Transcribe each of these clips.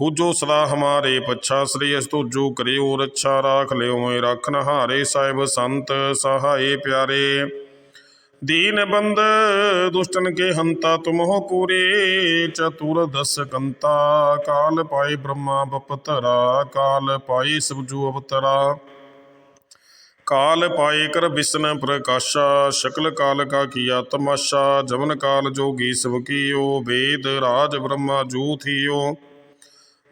ਹੂਜੋ ਸਦਾ ਹਮਾਰੇ ਪੱਛਾ, ਸ੍ਰੀ ਅਸ ਤੁਜੋ ਕਰਿਓ ਰੱਛਾ, ਰਾਖ ਲਿਓ ਏ ਰੱਖਨ ਹਾਰੇ ਸਾਹਿਬ ਸੰਤ ਸਹਾਏ ਪਿਆਰੇ। ਦੀਨ ਬੰਦ ਦੁਸ਼ਟਨ ਕੇ ਹੰਤਾ ਤੁਮ ਹੋ ਪੂਰੇ ਚਤੁਰ ਦਸ ਕੰਤਾ, ਕਾਲ ਪਾਈ ਬ੍ਰਹਮਾ ਬਪਤਰਾ, ਕਾਲ ਪਾਈ ਸਬਜੂ ਅਵਤਰਾ। ਕਾਲ ਪਾਏ ਕਰ ਬਿਸਨ ਪ੍ਰਕਾਸ਼ਾ, ਸ਼ਕਲ ਕਾਲ ਕਾ ਕੀਆ ਤਮਾਸ਼ਾ ਜਮਨ ਕਾਲ ਜੋਗੀ ਸਭ ਕੀਓ, ਵੇਦ ਰਾਜ ਬ੍ਰਹਮਾ ਜੂ ਥੀਓ।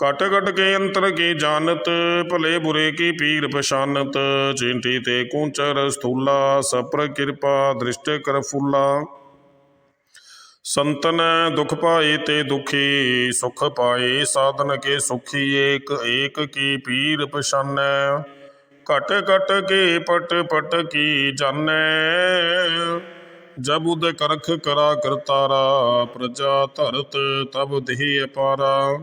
ਕਟ ਕਟ ਕੇ ਅੰਤਰ ਕੀ ਜਾਣਤ, ਭਲੇ ਬੁਰੇ ਕੀ ਪੀਰ ਪਛਾਨਤ। ਚਿੰਟੀ ਤੇ ਕੂੰਚਰ ਸਥੂਲਾ, ਸਪਰ ਕਿਰਪਾ ਦ੍ਰਿਸ਼ਟ ਕਰ ਫੁੱਲਾ। ਸੰਤਨ ਦੁਖ ਪਾਏ ਤੇ ਦੁਖੀ, ਸੁਖ ਪਾਏ ਸਾਧਨ ਕੇ ਸੁਖੀ ਏਕ ਏਕ ਕੀ ਪੀਰ ਪਛਾਨੈ। ਘਟ ਘਟ ਕੇ ਪਟ ਪਟ ਕੀ ਜਾਣੈ। ਜਬ ਉਦ ਕਰਖ ਕਰਾ ਕਰਤਾਰਾ, ਪ੍ਰਜਾ ਧਰਤ ਤਬ ਦੇਹ ਅਪਾਰਾ।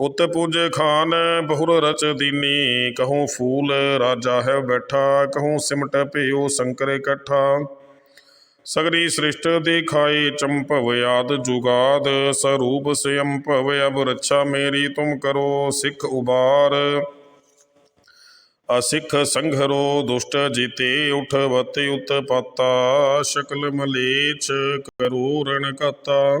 ਉਤ ਪੁਜ ਖਾਨ, ਬਹੁਰ ਰਚ ਦੀਨੀ, ਕਹੂੰ ਫੂਲ ਰਾਜਾ ਹੈ ਬੈਠਾ, ਕਹੂੰ ਸਿਮਟ ਭਿਓ ਸ਼ੰਕਰ ਇਕੱਠਾ। ਸਗਰੀ ਸ੍ਰਿਸ਼ਟ ਦਿਖਾਈ ਚੰਪਵ ਆਦ ਜੁਗਾਦ, ਸਰੂਪ ਸਿਯੰ ਭਵ ਅਬ ਰੱਛਾ ਮੇਰੀ ਤੁਮ ਕਰੋ, ਸਿੱਖ ਉਬਾਰ। ਅਸਿੱਖ ਸੰਘਰੋ ਦੁਸ਼ਟ ਜੀਤੇ ਉਠਵਤ ਉਤਪਤਾ, ਸ਼ਕਲ ਮਲੇਛ ਕਰੂਰਣ ਕਤਾ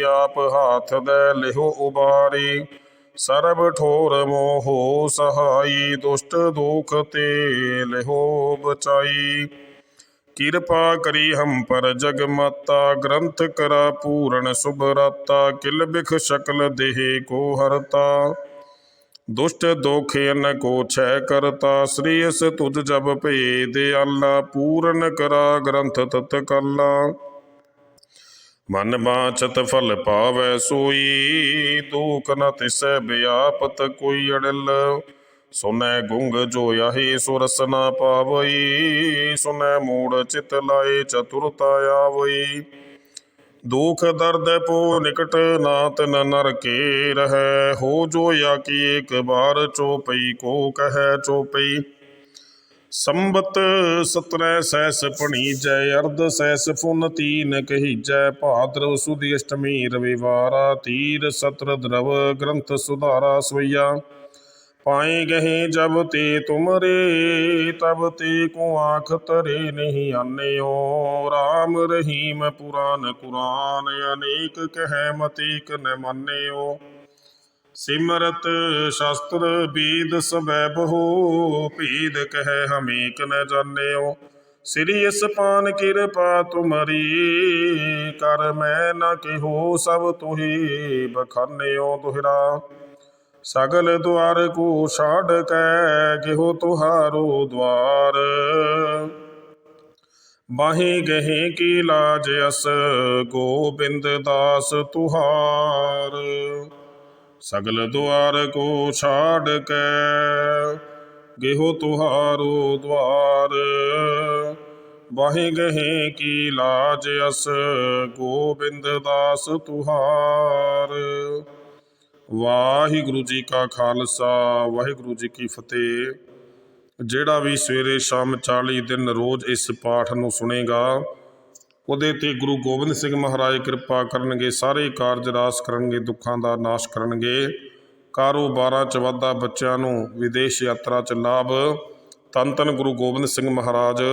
ਆਪ ਹਾਥ ਦੇ ਲਿਹੋ ਉਬਾਰੀ। ਸਰਬ ਠੋਰ ਮੋਹ ਸਹਾਈ, ਦੁਸ਼ਟ ਦੁਖ ਤੇ ਲਿਹੋ ਬਚਾਈ। ਕਿਰਪਾ ਕਰੀ ਹਮ ਪਰ ਜਗ ਮਾਤਾ ਗ੍ਰੰਥ ਕਰਾ ਪੂਰਨ ਸੁਭਰਾਤਾ ਕਿਲ ਬਿਖ ਸ਼ਕਲ ਦੇਹ ਕੋ ਹਰਤਾ। ਦੁਸ਼ਟ ਦੋਖ ਅਨ ਕੋ ਛੈ ਕਰਤਾ। ਸ੍ਰੀ ਅਸ ਤੁਜ ਜਬ ਭੇਦ ਅੱਲਾ ਪੂਰਨ ਕਰਾ ਗ੍ਰੰਥ ਤਤ ਕਲਾ। ਮਨ ਬਾਚਤ ਫਲ ਪਾਵੈ ਸੋਈ ਤੂਕ ਨ ਤਿਸੈ ਬਿਆਪਤ ਕੋਈ ਅੜਲ। ਸੁਨੈ ਗੁੰਗ ਜੋ ਆਹੀ ਸੁਰਸ ਨਾ ਪਾਵਈ, ਸੁਨੈ ਮੂੜ ਚਿਤ ਲਾਏ ਚਤੁਰਤਾ ਆਵਈ। ਦੁਖ ਦਰਦ ਪੋ ਨਿਕਟ ਨਾਤ ਨ ਨਰ ਕੇ ਰਹੈ, ਹੋ ਜੋ ਯਾ ਕੀ ਇੱਕ ਬਾਰ ਚੋਪਈ, ਕੋ ਕਹੈ ਚੋਪਈ। ਸੰਬਤ ਸਤਰੈ ਸੈਸ ਪਣੀਜੈ ਅਰਧ ਸੈਸ ਫੁਨ ਤੀਨ ਕਹੀਜੈ, ਭਾਦਰਵ ਸੁਦੀ ਅਸ਼ਟਮੀ ਰਵਿਵਾਰਾ ਤੀਰ ਸਤਰ ਦਰਵ ਗ੍ਰੰਥ ਸੁਧਾਰਾ ਸਵਈਆ। ਪਾਏ ਗਹੇ ਜਬ ਤੇ ਤੁਮਰੇ ਤਬ ਤੇ ਕੋ ਆਖ ਤਰੇ ਨਹੀਂ ਆਨਿਓ। RAM ਰਹੀਮ ਪੁਰਾਨ ਕੁਰਾਨ, ਅਨੇਕ ਕਹਿ ਮਤੀਕ ਨ ਮਾਨਿਓ। ਸਿਮਰਤ ਸ਼ਾਸਤਰ ਬੀਦ ਸਬੈ ਬਹੁ ਭੀਦ ਕਹਿ ਹਮੇਕ ਨ ਜਾਣਿਓ ਸ੍ਰੀ ਅਸਪਾਨ ਕਿਰਪਾ ਤੁਮਰੀ ਕਰ ਮੈਂ ਨ ਕਿਹੋ ਸਭ ਤੁਹੀ ਬਖਾਨਿਓ ਦੁਹਰਾ ਸਗਲ ਦੁਆਰ ਕੋ ਛਾੜ ਕੈ ਕਿਹੋ ਤੁਹਾਰੋ ਦਵਾਰ ਬਾਹੇ ਗਏ ਕੀ ਲਾਜ ਅਸ ਗੋਬਿੰਦ ਦਾਸ ਤੁਹਾਰ ਸਗਲ ਦੁਆਰ ਕੋ ਛਾੜ ਕੈ ਗੇਹੋ ਤੁਹਾਰੋ ਦਵਾਰ। ਬਾਹੇ ਗਹੇ ਕੀ ਲਾਜ ਅਸ, ਗੋਬਿੰਦ ਦਾਸ ਤੁਹਾਰ। ਵਾਹਿਗੁਰੂ ਜੀ ਕਾ ਖਾਲਸਾ, ਵਾਹਿਗੁਰੂ ਜੀ ਕੀ ਫਤਿਹ। ਜਿਹੜਾ ਵੀ ਸਵੇਰੇ ਸ਼ਾਮ 40 ਦਿਨ ਰੋਜ਼ ਇਸ ਪਾਠ ਨੂੰ ਸੁਣੇਗਾ ਉਹਦੇ ਤੇ ਗੁਰੂ ਗੋਬਿੰਦ ਸਿੰਘ ਮਹਾਰਾਜ ਕਿਰਪਾ ਕਰਨਗੇ, ਸਾਰੇ ਕਾਰਜ ਰਾਸ ਕਰਨਗੇ, ਦੁੱਖਾਂ ਦਾ ਨਾਸ਼ ਕਰਨਗੇ। ਕਾਰੋਬਾਰਾਂ 'ਚ ਵਾਧਾ ਬੱਚਿਆਂ ਨੂੰ, ਵਿਦੇਸ਼ ਯਾਤਰਾ 'ਚ ਲਾਭ। ਧੰਨ ਧੰਨ ਗੁਰੂ ਗੋਬਿੰਦ ਸਿੰਘ ਮਹਾਰਾਜ।